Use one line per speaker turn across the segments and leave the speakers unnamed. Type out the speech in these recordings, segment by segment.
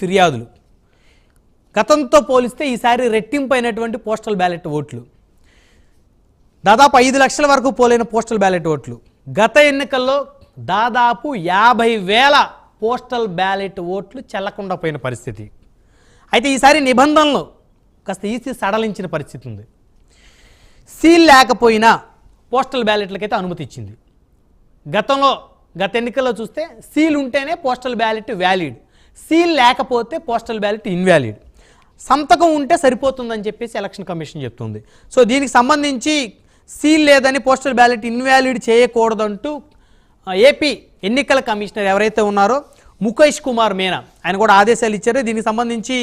ఫిర్యాదులు. గతంతో పోలిస్తే ఈసారి రెట్టింపైనటువంటి పోస్టల్ బ్యాలెట్ ఓట్లు. దాదాపు ఐదు లక్షల వరకు పోలైన పోస్టల్ బ్యాలెట్ ఓట్లు. గత ఎన్నికల్లో దాదాపు యాభై వేల పోస్టల్ బ్యాలెట్ ఓట్లు చెల్లకుండా పోయిన పరిస్థితి. అయితే ఈసారి నిబంధనలు కాస్త ఈసీ సడలించిన పరిస్థితి ఉంది. సీల్ లేకపోయినా పోస్టల్ బ్యాలెట్లకైతే అనుమతి ఇచ్చింది. గతంలో గత ఎన్నికల్లో చూస్తే సీల్ ఉంటేనే పోస్టల్ బ్యాలెట్ వ్యాలిడ్. సీల్ లేకపోతే పోస్టల్ బ్యాలెట్ ఇన్వాలిడ్. సంతకం ఉంటే సరిపోతుందని చెప్పేసి ఎలక్షన్ కమిషన్ చెప్తుంది. సో దీనికి సంబంధించి సీల్ లేదని పోస్టల్ బ్యాలెట్ ఇన్వాలిడ్ చేయకూడదంటూ ఏపీ ఎన్నికల కమిషనర్ ఎవరైతే ఉన్నారో ముఖేష్ కుమార్ మీనా ఆయన కూడా ఆదేశాలు ఇచ్చారు. దీనికి సంబంధించి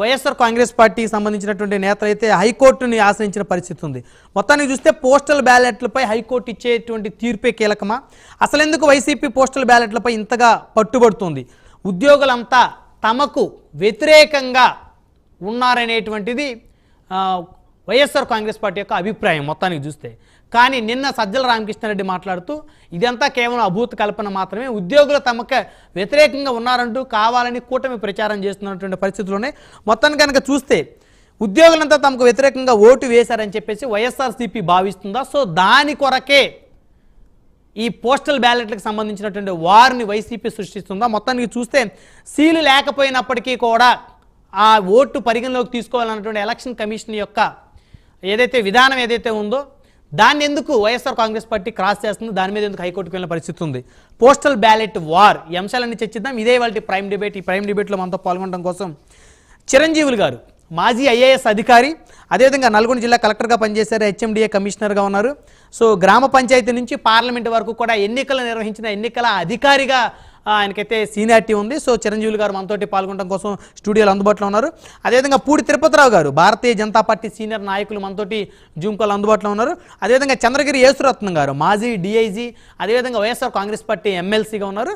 వైఎస్ఆర్ కాంగ్రెస్ పార్టీకి సంబంధించినటువంటి నేతలు అయితే హైకోర్టుని ఆశ్రయించిన పరిస్థితి ఉంది. మొత్తానికి చూస్తే పోస్టల్ బ్యాలెట్లపై హైకోర్టు ఇచ్చేటువంటి తీర్పే కీలకమా? అసలు ఎందుకు వైసీపీ పోస్టల్ బ్యాలెట్లపై ఇంతగా పట్టుబడుతుంది? ఉద్యోగులంతా తమకు వ్యతిరేకంగా ఉన్నారనేటువంటిది వైఎస్ఆర్ కాంగ్రెస్ పార్టీ యొక్క అభిప్రాయం మొత్తానికి చూస్తే. కానీ నిన్న సజ్జల రామకృష్ణారెడ్డి మాట్లాడుతూ ఇదంతా కేవలం అభూత కల్పన మాత్రమే. ఉద్యోగులు తమకు వ్యతిరేకంగా ఉన్నారంటూ కావాలని కూటమి ప్రచారం చేస్తున్నటువంటి పరిస్థితుల్లోనే మొత్తాన్ని కనుక చూస్తే ఉద్యోగులంతా తమకు వ్యతిరేకంగా ఓటు వేశారని చెప్పేసి వైఎస్ఆర్సీపీ భావిస్తుందా? సో దాని కొరకే ఈ పోస్టల్ బ్యాలెట్లకు సంబంధించినటువంటి వారిని వైసీపీ సృష్టిస్తుందా? మొత్తానికి చూస్తే సీలు లేకపోయినప్పటికీ కూడా ఆ ఓటు పరిగణలోకి తీసుకోవాలన్నటువంటి ఎలక్షన్ కమిషన్ యొక్క ఏదైతే విధానం ఏదైతే ఉందో దాన్ని ఎందుకు వైఎస్ఆర్ కాంగ్రెస్ పార్టీ క్రాస్ చేస్తుంది? దాని మీద ఎందుకు హైకోర్టుకు వెళ్ళిన పరిస్థితి ఉంది? పోస్టల్ బ్యాలెట్ వార్ ఈ అంశాలన్నీ చర్చిద్దాం. ఇదే వాళ్ళ ప్రైమ్ డిబేట్. ఈ ప్రైమ్ డిబేట్లో మనతో పాల్గొనడం కోసం చిరంజీవులు గారు. మాజీ ఐఏఎస్ అధికారి అదేవిధంగా నల్గొండ జిల్లా కలెక్టర్గా పనిచేశారు హెచ్ఎండిఏ కమిషనర్గా ఉన్నారు. సో గ్రామ పంచాయతీ నుంచి పార్లమెంట్ వరకు కూడా ఎన్నికలు నిర్వహించిన ఎన్నికల అధికారిగా ఆయనకైతే సీనియారిటీ ఉంది. సో చిరంజీవులు గారు మనతోటి పాల్గొనడం కోసం స్టూడియోలో అందుబాటులో ఉన్నారు. అదేవిధంగా పూడి తిరుపతిరావు గారు భారతీయ జనతా పార్టీ సీనియర్ నాయకులు మనతోటి జూమ్ కాల్ అందుబాటులో ఉన్నారు. అదేవిధంగా చంద్రగిరి యేసురత్నం గారు మాజీ డిఐజీ అదేవిధంగా వైఎస్ఆర్ కాంగ్రెస్ పార్టీ ఎమ్మెల్సీగా ఉన్నారు.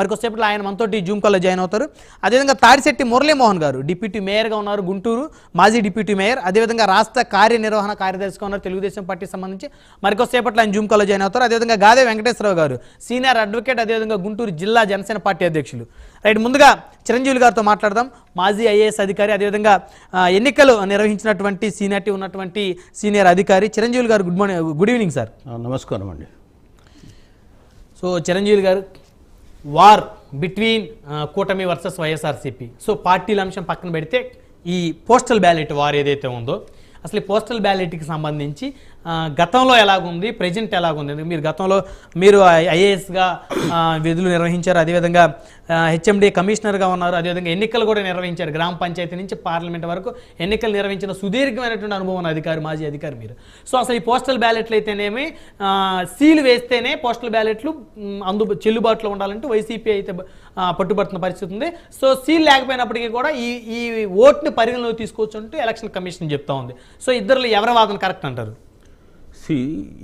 మరికొసేపట్లో మరికొద్దిసేపట్లో ఆయన మనతోటి జూమ్ కాల్లో జాయిన్ అవుతారు. అదేవిధంగా తాడిశెట్టి మురళీమోహన్ గారు డిప్యూటీ మేయర్గా ఉన్నారు గుంటూరు మాజీ డిప్యూటీ మేయర్ అదేవిధంగా రాష్ట్ర కార్యనిర్వహణ కార్యదర్శిగా ఉన్నారు తెలుగుదేశం పార్టీ సంబంధించి. మరికొద్దిసేపట్లో ఆయన జూమ్ కాల్లో జాయిన్ అవుతారు. అదేవిధంగా గాదే వెంకటేశ్వరరావు గారు సీనియర్ అడ్వకేట్ అదేవిధంగా గుంటూరు జిల్లా జనసేన పార్టీ అధ్యక్షులు. రైట్ ముందుగా చిరంజీవులు గారితో మాట్లాడదాం. మాజీ ఐఏఎస్ అధికారి అదేవిధంగా ఎన్నికలు నిర్వహించినటువంటి సీనియారిటీ ఉన్నటువంటి సీనియర్ అధికారి Chiranjeevulu garu good morning good evening sir.
నమస్కారం అండి.
So Chiranjeevi garu war between కూటమి వర్సెస్ వైఎస్ఆర్సీపీ. సో పార్టీల అంశం పక్కన పెడితే ఈ పోస్టల్ బ్యాలెట్ వార్ ఏదైతే ఉందో అసలు ఈ పోస్టల్ బ్యాలెట్కి సంబంధించి గతంలో ఎలాగుంది? ప్రజెంట్ ఎలాగుంది? మీరు గతంలో మీరు ఐఏఎస్గా విధులు నిర్వహించారు అదేవిధంగా హెచ్ఎండి కమిషనర్గా ఉన్నారు అదేవిధంగా ఎన్నికలు కూడా నిర్వహించారు గ్రామ పంచాయతీ నుంచి పార్లమెంట్ వరకు ఎన్నికలు నిర్వహించిన సుదీర్ఘమైనటువంటి అనుభవం ఉన్న అధికారి మాజీ అధికారి మీరు. సో అసలు ఈ పోస్టల్ బ్యాలెట్లు అయితేనేమి సీలు వేస్తేనే పోస్టల్ బ్యాలెట్లు అందు చెల్లుబాటులో ఉండాలంటే వైసీపీ అయితే పట్టుబడుతున్న పరిస్థితి ఉంది. సో సీల్ లేకపోయినప్పటికీ కూడా ఈ ఈ ఓట్ని పరిగణలోకి తీసుకోవచ్చు అంటూ ఎలక్షన్ కమిషన్ చెప్తా ఉంది. సో ఇద్దరు ఎవరి వాదన కరెక్ట్ అంటారు?
సి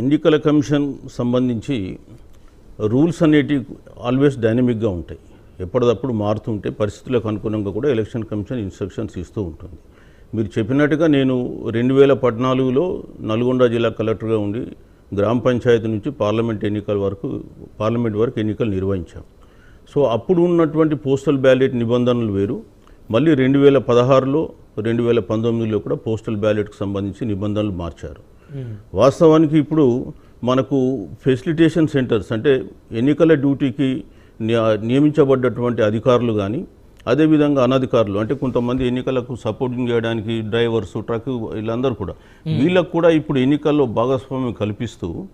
ఎన్నికల కమిషన్ సంబంధించి రూల్స్ అనేటివి ఆల్వేస్ డైనమిక్గా ఉంటాయి. ఎప్పటికప్పుడు మారుతుంటే పరిస్థితులకు అనుగుణంగా కూడా ఎలక్షన్ కమిషన్ ఇన్స్ట్రక్షన్స్ ఇస్తూ ఉంటుంది. మీరు చెప్పినట్టుగా నేను రెండు వేల పద్నాలుగులో నల్గొండ జిల్లా కలెక్టర్గా ఉండి గ్రామ పంచాయతీ నుంచి పార్లమెంట్ ఎన్నికల వరకు పార్లమెంట్ వరకు ఎన్నికలు నిర్వహించాం సో అప్పుడు ఉన్నటువంటి పోస్టల్ బ్యాలెట్ నిబంధనలు వేరు. మళ్ళీ రెండు వేల పదహారులో రెండు వేల పంతొమ్మిదిలో కూడా పోస్టల్ బ్యాలెట్కి సంబంధించి నిబంధనలు మార్చారు. వాస్తవానికి ఇప్పుడు మనకు ఫెసిలిటేషన్ సెంటర్స్ అంటే ఎన్నికల డ్యూటీకి నియ- నియమించబడ్డటువంటి అధికారులు కానీ అదేవిధంగా అనధికారులు అంటే కొంతమంది ఎన్నికలకు సపోర్టింగ్ చేయడానికి డ్రైవర్స్ ట్రక్ వీళ్ళందరూ కూడా. వీళ్ళకు కూడా ఇప్పుడు ఎన్నికల్లో భాగస్వామ్యం కల్పిస్తూ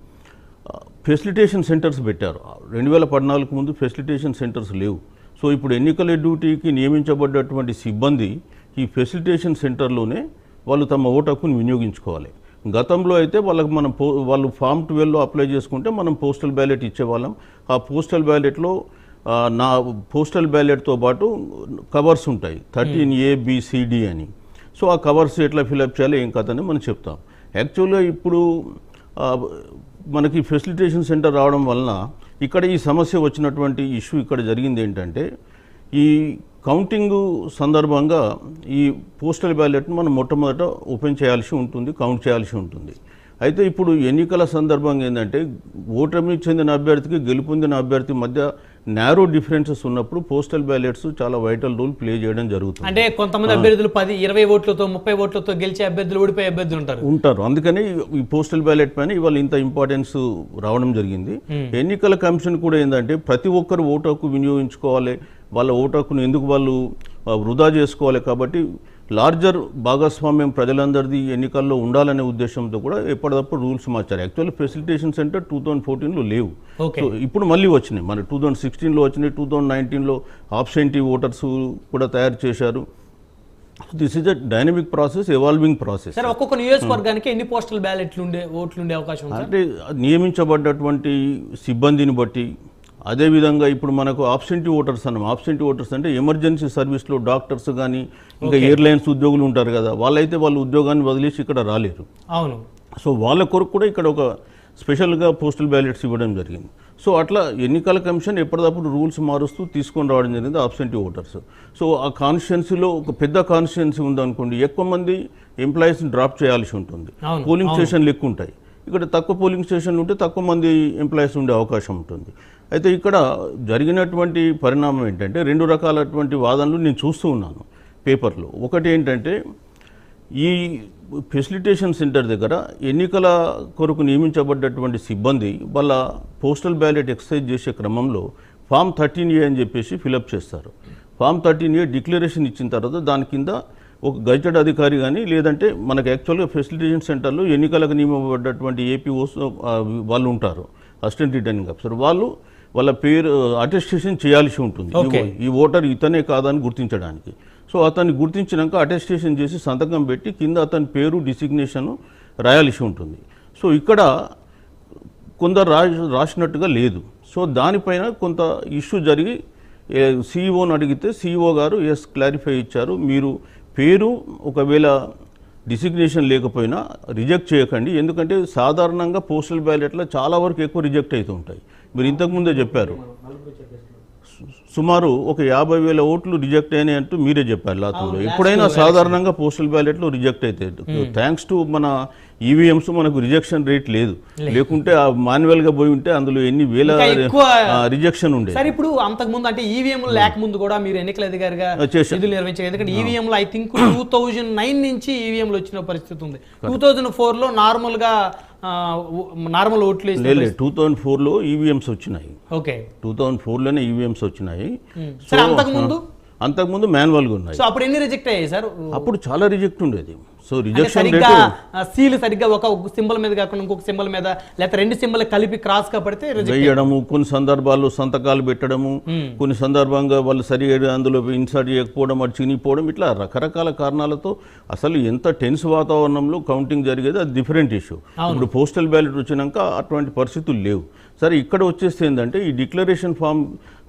ఫెసిలిటేషన్ సెంటర్స్ పెట్టారు. రెండు వేల పద్నాలుగు ముందు ఫెసిలిటేషన్ సెంటర్స్ లేవు. సో ఇప్పుడు ఎన్నికల డ్యూటీకి నియమించబడ్డటువంటి సిబ్బంది ఈ ఫెసిలిటేషన్ సెంటర్లోనే వాళ్ళు తమ ఓటు హక్కును వినియోగించుకోవాలి. గతంలో అయితే వాళ్ళకి మనం పో వాళ్ళు ఫామ్ ట్వెల్వ్లో అప్లై చేసుకుంటే మనం పోస్టల్ బ్యాలెట్ ఇచ్చేవాళ్ళం. ఆ పోస్టల్ బ్యాలెట్లో నా పోస్టల్ బ్యాలెట్తో పాటు కవర్స్ ఉంటాయి. థర్టీన్ ఏ బిసిడి అని. సో ఆ కవర్స్ ఎట్లా ఫిలప్ చేయాలి ఏం కథ అని మనం చెప్తాం. యాక్చువల్గా ఇప్పుడు మనకి ఫెసిలిటేషన్ సెంటర్ రావడం వలన ఇక్కడ ఈ సమస్య వచ్చినటువంటి ఇష్యూ ఇక్కడ జరిగింది ఏంటంటే ఈ కౌంటింగ్ సందర్భంగా ఈ పోస్టల్ బ్యాలెట్ను మనం మొట్టమొదట ఓపెన్ చేయాల్సి ఉంటుంది కౌంట్ చేయాల్సి ఉంటుంది. అయితే ఇప్పుడు ఎన్నికల సందర్భంగా ఏంటంటే ఓటమి చెందిన అభ్యర్థికి గెలుపొందిన అభ్యర్థి మధ్య నేరో డిఫరెన్సెస్ ఉన్నప్పుడు పోస్టల్ బ్యాలెట్స్ చాలా వైటల్ రోల్ ప్లే చేయడం జరుగుతుంది.
అంటే కొంతమంది అభ్యర్థులు పది ఇరవై ఓట్లతో ముప్పై ఓట్లతో గెలిచే అభ్యర్థులు ఓడిపోయే అభ్యర్థులు ఉంటారు.
ఉంటారు. అందుకని ఈ పోస్టల్ బ్యాలెట్ పైన ఇవాళ ఇంత ఇంపార్టెన్స్ రావడం జరిగింది. ఎన్నికల కమిషన్ కూడా ఏంటంటే ప్రతి ఒక్కరు ఓటు వినియోగించుకోవాలి వాళ్ళ ఓటు హక్కును ఎందుకు వాళ్ళు వృధా చేసుకోవాలి కాబట్టి లార్జర్ భాగస్వామ్యం ప్రజలందరిది ఎన్నికల్లో ఉండాలనే ఉద్దేశంతో కూడా ఎప్పటికప్పుడు రూల్స్ మార్చారు. Actually facilitation centre two thousand ఫోర్టీన్లో లేవు. సో ఇప్పుడు మళ్ళీ వచ్చినాయి. మన టూ థౌజండ్ సిక్స్టీన్లో వచ్చినాయి టూ థౌజండ్ నైన్టీన్లో ఆబ్సెంటీ ఓటర్స్ కూడా తయారు చేశారు. This is a dynamic process evolving process
సరే ఒక్కొక్క నియోజకవర్గానికి ఎన్ని పోస్టల్ బ్యాలెట్లు ఉండే ఓట్లు ఉండే అవకాశం
అంటే నియమించబడ్డటువంటి సిబ్బందిని బట్టి అదేవిధంగా ఇప్పుడు మనకు ఆబ్సెంటీ ఓటర్స్ అన్నాం. ఆబ్సెంటీ ఓటర్స్ అంటే ఎమర్జెన్సీ సర్వీస్లో డాక్టర్స్ కానీ ఇంకా ఎయిర్లైన్స్ ఉద్యోగులు ఉంటారు కదా వాళ్ళైతే వాళ్ళ ఉద్యోగాన్ని వదిలేసి ఇక్కడ రాలేరు.
అవును.
సో వాళ్ళ కొరకు కూడా ఇక్కడ ఒక స్పెషల్గా పోస్టల్ బ్యాలెట్స్ ఇవ్వడం జరిగింది. సో అట్లా ఎన్నికల కమిషన్ ఎప్పటికప్పుడు రూల్స్ మారుస్తూ తీసుకొని రావడం జరిగింది ఆబ్సెంటీ ఓటర్స్ సో ఆ కాన్స్టిట్యున్సీలో ఒక పెద్ద కాన్స్టిట్యున్సీ ఉందనుకోండి ఎక్కువ మంది ఎంప్లాయీస్ని డ్రాప్ చేయాల్సి ఉంటుంది. పోలింగ్ స్టేషన్లు ఎక్కువ ఉంటాయి ఇక్కడ తక్కువ పోలింగ్ స్టేషన్లు ఉంటే తక్కువ మంది ఎంప్లాయీస్ ఉండే అవకాశం ఉంటుంది. అయితే ఇక్కడ జరిగినటువంటి పరిణామం ఏంటంటే రెండు రకాలటువంటి వాదనలు నేను చూస్తూ ఉన్నాను పేపర్లో. ఒకటి ఏంటంటే ఈ ఫెసిలిటేషన్ సెంటర్ దగ్గర ఎన్నికల కొరకు నియమించబడ్డటువంటి సిబ్బంది వాళ్ళ పోస్టల్ బ్యాలెట్ ఎక్సర్సైజ్ చేసే క్రమంలో ఫామ్ థర్టీన్ ఏ అని చెప్పేసి ఫిలప్ చేస్తారు. ఫామ్ థర్టీన్ ఏ డిక్లరేషన్ ఇచ్చిన తర్వాత దాని కింద ఒక గజెట్ అధికారి కానీ లేదంటే మనకు యాక్చువల్గా ఫెసిలిటేషన్ సెంటర్లో ఎన్నికలకు నియమబడ్డటువంటి ఏపీఓస్ వాళ్ళు ఉంటారు అసిస్టెంట్ రిటర్నింగ్ ఆఫీసర్. వాళ్ళు వాళ్ళ పేరు అటెస్టేషన్ చేయాల్సి ఉంటుంది. ఈ ఓటర్ ఇతనే కాదని గుర్తించడానికి. సో అతన్ని గుర్తించినాక అటెస్టేషన్ చేసి సంతకం పెట్టి కింద అతని పేరు డిసిగ్నేషన్ రాయాల్సి ఉంటుంది. సో ఇక్కడ కొందరు రా రాసినట్టుగా లేదు. సో దానిపైన కొంత ఇష్యూ జరిగి సీఈఓని అడిగితే సీఈఓ గారు ఎస్ క్లారిఫై ఇచ్చారు. మీరు పేరు ఒకవేళ డిసిగ్నేషన్ లేకపోయినా రిజెక్ట్ చేయకండి. ఎందుకంటే సాధారణంగా పోస్టల్ బ్యాలెట్లో చాలా వరకు ఎక్కువ రిజెక్ట్ అవుతూ ఉంటాయి. మీరు ఇంతకుముందే చెప్పారు. సుమారు ఒక యాభై వేల ఓట్లు రిజెక్ట్ అయినాయి అంటూ మీరే చెప్పారు లాతంలో ఎప్పుడైనా సాధారణంగా పోస్టల్ బ్యాలెట్లు రిజెక్ట్ అవుతాయి థ్యాంక్స్ టు మన ఈవీఎంస్ మనకు రిజెక్షన్ రేట్ లేదు. లేకుంటే మాన్యువల్గా పోయి ఉంటే అందులో ఎన్ని వేల రిజెక్షన్ ఉండే
సరే ఇప్పుడు అంతకు ముందు అంటే ఈవీఎం లేక ముందు కూడా మీరు ఎన్నికల అధికారిగా. విధులు నిర్వహించారు. ఎందుకంటే ఈవీఎం లో I think two thousand nine నుంచి ఈవీఎంలు వచ్చిన పరిస్థితి ఉంది. టూ థౌజండ్ ఫోర్లో నార్మల్గా నార్మల్ ఓట్లు
లేదు టూ థౌజండ్ ఫోర్లో ఈవీఎంస్ వచ్చినాయి.
ఓకే.
టూ థౌజండ్ ఫోర్లోనే ఈవీఎంస్ వచ్చినాయి.
సరే అంతకు ముందు
అంతకుముందు మాన్యువల్గా ఉన్నాయి.
సో అప్పుడు ఎన్ని రిజెక్ట్ అయ్యాయి సార్?
అప్పుడు చాలా రిజెక్ట్ ఉండేది. సో రిజెక్షన్
సరిగ్గా సీల్ సరిగ్గా ఒక సింబల్ మీద కాకుండా ఇంకొక సింబల్ మీద లేకపోతే రెండు సింబల్ కలిపి క్రాస్గా పడితే రిజెక్ట్
వేయడము కొన్ని సందర్భాల్లో సంతకాలు పెట్టడము కొన్ని సందర్భంగా వాళ్ళు సరిగా అందులో ఇన్సర్ట్ చేయకపోవడం అది చినిగిపోవడం ఇట్లా రకరకాల కారణాలతో అసలు ఎంత టెన్స్ వాతావరణంలో కౌంటింగ్ జరిగేది అది డిఫరెంట్ ఇష్యూ ఇప్పుడు పోస్టల్ బ్యాలెట్ వచ్చినాక అటువంటి పరిస్థితులు లేవు. సరే ఇక్కడ వచ్చేస్తే ఏంటంటే ఈ డిక్లరేషన్ ఫామ్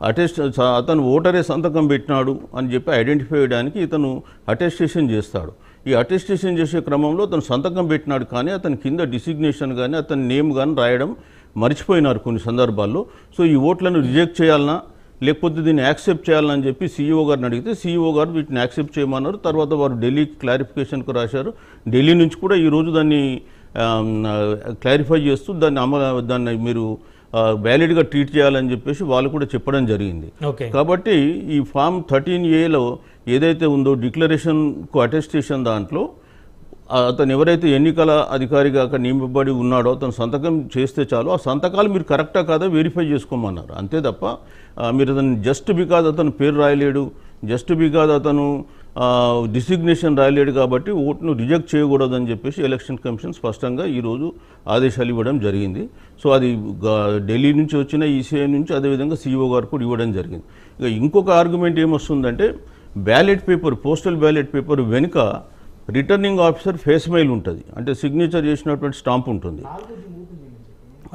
అటెస్ట్ అతను ఓటరే సంతకం పెట్టినాడు అని చెప్పి ఐడెంటిఫై చేయడానికి ఇతను అటెస్టేషన్ చేస్తాడు. ఈ అటెస్టేషన్ చేసే క్రమంలో అతను సంతకం పెట్టినాడు కానీ అతని కింద డిసిగ్నేషన్ కానీ అతని నేమ్ కానీ రాయడం మర్చిపోయినారు కొన్ని సందర్భాల్లో. సో ఈ ఓట్లను రిజెక్ట్ చేయాలన్నా లేకపోతే దీన్ని యాక్సెప్ట్ చేయాలని చెప్పి సీఈఓ గారిని అడిగితే సీఈఓ గారు వీటిని యాక్సెప్ట్ చేయమన్నారు. తర్వాత వారు ఢిల్లీకి క్లారిఫికేషన్కు రాశారు. ఢిల్లీ నుంచి కూడా ఈరోజు దాన్ని క్లారిఫై చేస్తూ దాన్ని అమలు దాన్ని మీరు వ్యాలిడ్గా ట్రీట్ చేయాలని చెప్పేసి వాళ్ళు కూడా చెప్పడం జరిగింది.
ఓకే.
కాబట్టి ఈ ఫామ్ థర్టీన్ ఏలో ఏదైతే ఉందో డిక్లరేషన్కు అటెస్టేషన్ దాంట్లో అతను ఎవరైతే ఎన్నికల అధికారిగా అక్కడ నియమింపబడి ఉన్నాడో అతను సంతకం చేస్తే చాలు. ఆ సంతకాలు మీరు కరెక్టా కాదా వెరిఫై చేసుకోమన్నారు. అంతే తప్ప మీరు అతను జస్ట్ బికాజ్ అతను పేరు రాయలేడు జస్ట్ బికాజ్ అతను డిసిగ్నేషన్ రాయలేడు కాబట్టి ఓటును రిజెక్ట్ చేయకూడదని చెప్పేసి ఎలక్షన్ కమిషన్ స్పష్టంగా ఈరోజు ఆదేశాలు ఇవ్వడం జరిగింది. సో అది ఢిల్లీ నుంచి వచ్చిన ఈసీఐ నుంచి అదేవిధంగా సీఈఓ గారు కూడా ఇవ్వడం జరిగింది. ఇక ఇంకొక ఆర్గ్యుమెంట్ ఏమొస్తుందంటే ballot paper postal ballot paper వెనుక రిటర్నింగ్ ఆఫీసర్ ఫేస్ మెయిల్ ఉంటుంది. అంటే సిగ్నేచర్ చేసినటువంటి స్టాంప్ ఉంటుంది.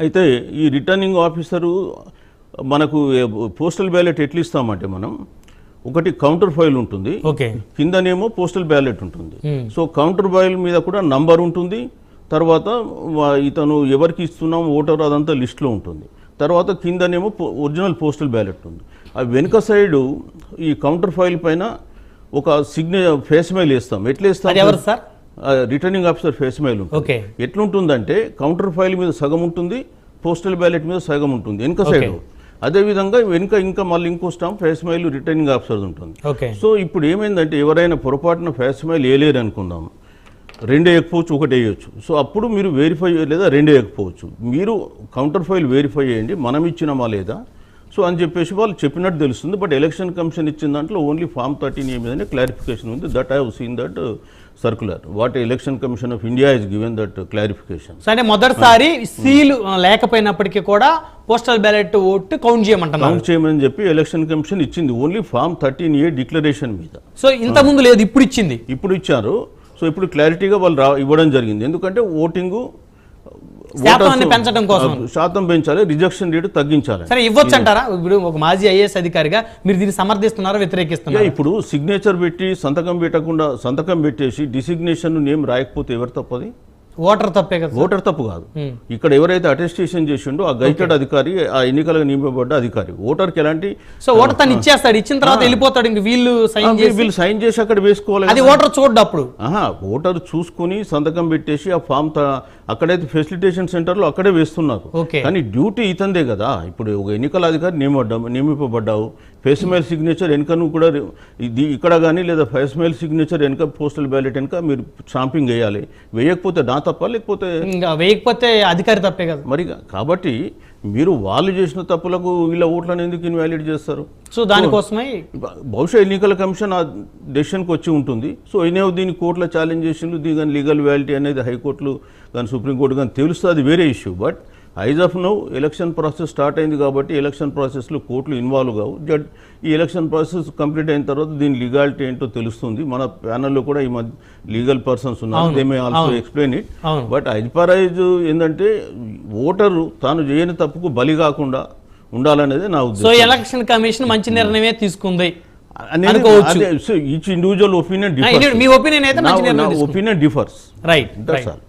అయితే ఈ రిటర్నింగ్ ఆఫీసరు మనకు పోస్టల్ బ్యాలెట్ ఎట్లా ఇస్తామంటే మనం ఒకటి కౌంటర్ ఫైల్ ఉంటుంది. కిందనేమో పోస్టల్ బ్యాలెట్ ఉంటుంది. సో కౌంటర్ ఫైల్ మీద కూడా నంబర్ ఉంటుంది. తర్వాత ఇతను ఎవరికి ఇస్తున్నాం ఓటర్ అదంతా లిస్ట్లో ఉంటుంది. తర్వాత కిందనేమో ఒరిజినల్ పోస్టల్ బ్యాలెట్ ఉంది. ఆ వెనుక సైడు ఈ కౌంటర్ ఫైల్ పైన ఒక సిగ్నే ఫేస్ మెయిల్ వేస్తాం. ఎట్లా వేస్తాం
sir?
Returning officer facsimile ఉంటుంది. ఎట్లుంటుందంటే కౌంటర్ ఫైల్ మీద సగం ఉంటుంది పోస్టల్ బ్యాలెట్ మీద సగం ఉంటుంది. వెనుక సైడ్ అదేవిధంగా వెనుక ఇంకా మళ్ళీ ఇంకో stamp facsimile returning officer ఉంటుంది.
ఓకే.
సో ఇప్పుడు ఏమైందంటే ఎవరైనా పొరపాటున ఫేస్ మైల్ వేయలేరు అనుకుందాం రెండు వేయకపోవచ్చు ఒకటి వేయచ్చు. సో అప్పుడు మీరు వెరిఫై లేదా రెండు వేయకపోవచ్చు. మీరు కౌంటర్ ఫైల్ వెరిఫై చేయండి మనం ఇచ్చినామా లేదా? సో అని చెప్పేసి వాళ్ళు చెప్పినట్టు తెలుస్తుంది. బట్ ఎలక్షన్ కమిషన్ ఇచ్చిన దాంట్లో ఓన్లీ ఫామ్ థర్టీన్ ఏ మీదనే క్లారిఫికేషన్ ఉంది. That I seen that circular what election commission of India is given that clarification
అంటే మొదటిసారి సీల్ లేకపోయినప్పటికీ కూడా పోస్టల్ బ్యాలెట్ ఓటు కౌంట్ చేయమంటున్నారు.
కౌంట్ చేయమని చెప్పి ఎలక్షన్ కమిషన్ ఇచ్చింది. Only form thirteen A declaration మీద.
సో ఇంత ముందు లేదు ఇప్పుడు ఇచ్చింది.
ఇప్పుడు ఇచ్చారు. సో ఇప్పుడు క్లారిటీగా వాళ్ళు రా ఇవ్వడం జరిగింది. ఎందుకంటే ఓటింగు
శాతాన్ని పెంచడం కోసం.
శాతం పెంచాలి రిజెక్షన్ రేటు తగ్గించాలి.
సరే ఇవ్వచ్చు అంటారా ఇప్పుడు ఒక మాజీ ఐఏఎస్ అధికారిగా మీరు దీన్ని సమర్థిస్తున్నారా వ్యతిరేకిస్తున్నారా?
ఇప్పుడు సిగ్నేచర్ పెట్టి సంతకం పెట్టకుండా సంతకం పెట్టేసి డిసిగ్నేషన్ నేమ్ రాయకపోతే ఎవరు తప్పది?
ఓటర్ తప్పే కదా?
ఓటర్ తప్పు కాదు. ఇక్కడ ఎవరైతే అటెస్టేషన్ చేసిండో ఆ గైటెడ్ అధికారి ఆ ఎన్నికలకు నియమింపబడ్డ అధికారి. ఓటర్కి ఎలాంటి
సో ఓటర్ తను ఇచ్చేస్తాడు. ఇచ్చిన తర్వాత వెళ్ళిపోతాడు. ఇంక వీళ్ళు సైన్ చేసి
వీళ్ళు సైన్ చేసి అక్కడ వేసుకోవాలి
అది ఓటర్ చూడ్డు అప్పుడు.
ఆహా ఓటర్ చూసుకొని సంతకం పెట్టేసి ఆ ఫామ్ అక్కడైతే ఫెసిలిటేషన్ సెంటర్లో అక్కడే వేస్తున్నారు. కానీ డ్యూటీ ఇతందే కదా. ఇప్పుడు ఒక ఎన్నికల అధికారి నియమడ్డా నియమింపబడ్డావు. ఫేస్ మెయిల్ సిగ్నేచర్ వెనుక నువ్వు కూడా ఇది ఇక్కడ కానీ లేదా ఫేస్ మెయిల్ సిగ్నేచర్ వెనుక పోస్టల్ బ్యాలెట్ వెనుక మీరు షాంపింగ్ వేయాలి. వేయకపోతే నా తప్ప? లేకపోతే
ఇంకా వేయకపోతే అధికారి తప్పే కదా.
మరి కాబట్టి మీరు వాళ్ళు చేసిన తప్పులకు వీళ్ళ ఓట్లను ఎందుకు ఇన్వాలిడ్ చేస్తారు?
సో దానికోసమే
బహుశా ఎన్నికల కమిషన్ ఆ డెసిషన్కి వచ్చి ఉంటుంది. సో అయినా దీన్ని కోర్టులో ఛాలెంజ్ చేసిండ్రు. దీని కానీ లీగల్ వ్యాలిటీ అనేది హైకోర్టులు కానీ సుప్రీంకోర్టు కానీ తెలుస్తుంది అది వేరే issue. But as of now election process start అయింది కాబట్టి ఎలక్షన్ ప్రాసెస్లో కోర్టులు ఇన్వాల్వ్ కావు. జడ్ ఈ ఎలక్షన్ ప్రాసెస్ కంప్లీట్ అయిన తర్వాత దీని లీగాలిటీ ఏంటో తెలుస్తుంది. మన ప్యానల్లో కూడా ఈ మధ్య లీగల్ పర్సన్స్ ఉన్నారు. They may also explain it. But అధిపరైజ్ ఏంటంటే ఓటరు తాను చేయని తప్పుకు బలి కాకుండా ఉండాలనేది నా
సో
ఉద్దేశం
ఎలక్షన్ కమిషన్ మంచి నిర్ణయమే తీసుకుంది.
ఈచ్ ఇండివిజువల్ ఒపీనియన్
మీ ఒపీనియన్ అయితే
opinion differs
right
that's all